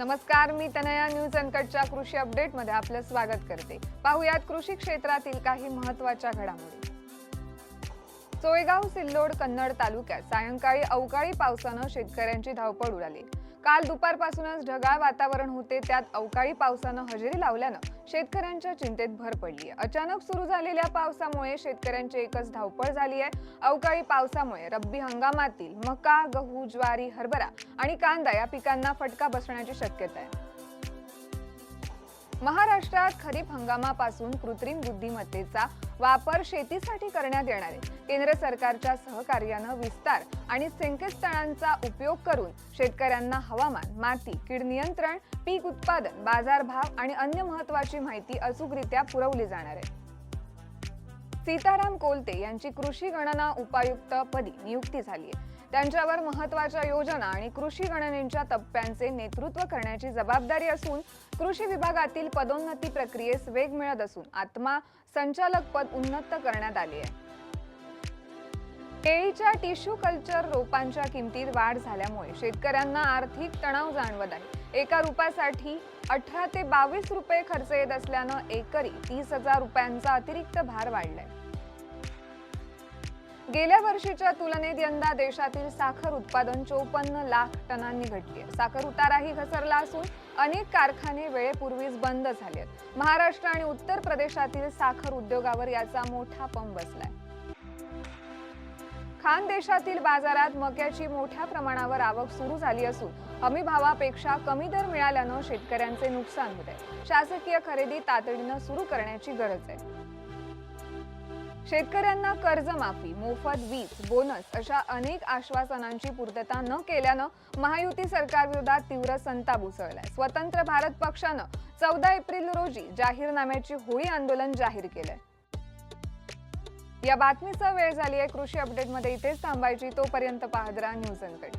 नमस्कार मी तनया न्यूज अनकटच्या कृषी अपडेटमध्ये आपलं स्वागत करते. पाहुयात कृषी क्षेत्रातील काही महत्त्वाच्या घडामोडी. सोयगाव सिल्लोड कन्नड तालुक्यात सायंकाळी अवकाळी पावसानं शेतकऱ्यांची धावपळ उडाली काल दुपारपासूनच ढगाळ वातावरण होते त्यात अवकाळी पावसानं हजेरी लावल्यानं शेतकऱ्यांच्या चिंतेत भर पडली. आहे अचानक सुरू झालेल्या पावसामुळे शेतकऱ्यांची एकच धावपळ झाली आहे. अवकाळी पावसामुळे रब्बी हंगामातील मका गहू ज्वारी हरभरा आणि कांदा या पिकांना फटका बसण्याची शक्यता आहे. महाराष्ट्रात खरीप हंगामापासून कृत्रिम बुद्धिमत्तेचा वापर शेतीसाठी करण्यात येणार आहे. केंद्र सरकारच्या सहकार्यानं विस्तार आणि संकेतस्थळांचा उपयोग करून शेतकऱ्यांना हवामान माती कीड नियंत्रण पीक उत्पादन बाजारभाव आणि अन्य महत्वाची माहिती अचूकरित्या पुरवली जाणार आहे. सीताराम कोलते यांची कृषी गणना उपायुक्त पदी नियुक्ती झाली आहे. त्यांच्यावर महत्त्वाच्या योजना आणि कृषी गणनेच्या टप्प्यांचे नेतृत्व करण्याची जबाबदारी असून कृषी विभागातील पदोन्नती प्रक्रियेस वेग मिळत असून आत्मा संचालक पद उन्नत करण्यात आले आहे. केळीच्या टिश्यू कल्चर रोपांच्या किमतीत वाढ झाल्यामुळे शेतकऱ्यांना आर्थिक तणाव जाणवत आहे. एका रुपासाठी अठरा ते बावीस रुपये खर्च येत असल्यानं एकरी तीस हजार रुपयांचा अतिरिक्त भार वाढलाय. गेल्या वर्षीच्या तुलनेत यंदा देशातील साखर उत्पादन चोपन्न लाख टनांनी घटले साखर उताराही घसरला असून अनेक कारखाने वेळेपूर्वीच बंद झाले आहेत. महाराष्ट्र आणि उत्तर प्रदेशातील साखर उद्योगावर याचा मोठा पंप बसलाय. खान देशातील बाजारात मक्याची मोठ्या प्रमाणावर आवक सुरू झाली असून हमी भावापेक्षा कमी दर मिळाल्यानं शेतकऱ्यांचे नुकसान होत आहे. शासकीय खरेदी तातडीनं सुरू करण्याची गरज आहे. शेतकऱ्यांना कर्जमाफी मोफत वीज बोनस अशा अनेक आश्वासनांची पूर्तता न केल्यानं महायुती सरकारविरोधात तीव्र संताप उसळलाय. स्वतंत्र भारत पक्षानं चौदा एप्रिल रोजी जाहीरनाम्याची होळी आंदोलन जाहीर केलंय. या बातमीचा वेळ झाली आहे कृषी अपडेटमध्ये इथेच थांबायची. तोपर्यंत पाहदरा न्यूज अनकट.